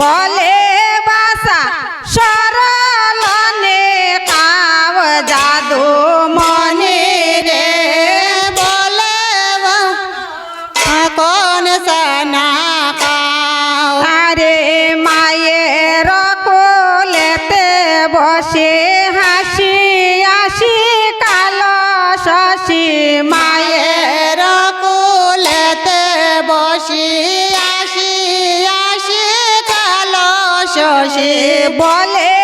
বলে বাসা সরলনে কাব জাদু মনে রে। বলে কোন সানা কারে মায়ের কোলেতে বসে সে বলে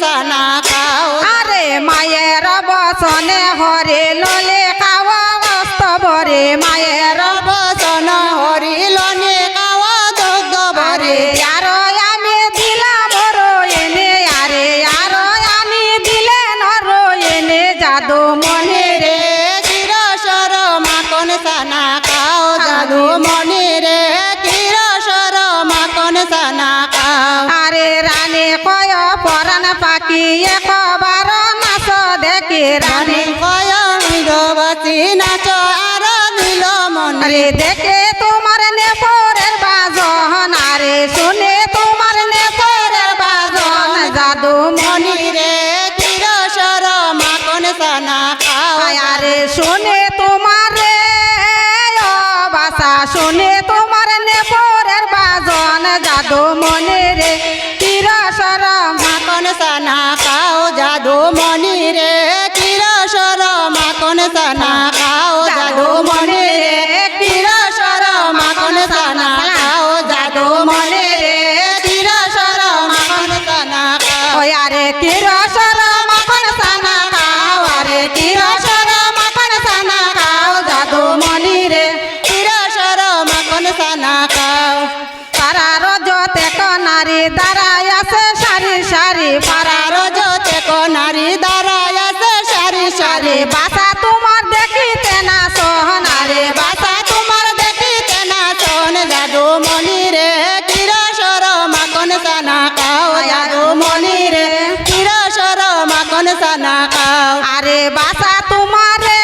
বসনা খাও। আরে মায়ের বসনে হরে ললে খাওয়া বাস্তবরে মায়ের বসন হরি ললে খাওয়া দগ্ধবরে রানে মনে দেখে তোমার নেপরের বাজন আরে শুনে তোমার নেপরের বাজন। জাদু মনি রে তিরসর মাখন সানা আরে শুনে তোমার রে বাসা। শুনে বাজন। জাদু মনে মাখন সানা কিরসর বাসা তোমারে,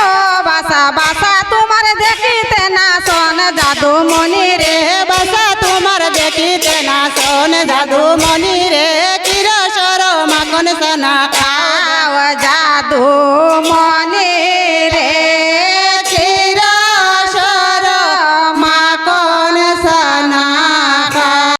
ও বাসা বাসা তোমার দেখিতে না সন জাদু মনি রে, বাসা তোমার দেখিতে না সন জাদু মনি রে কিরসর মাখন সানা খাও জাদু মনি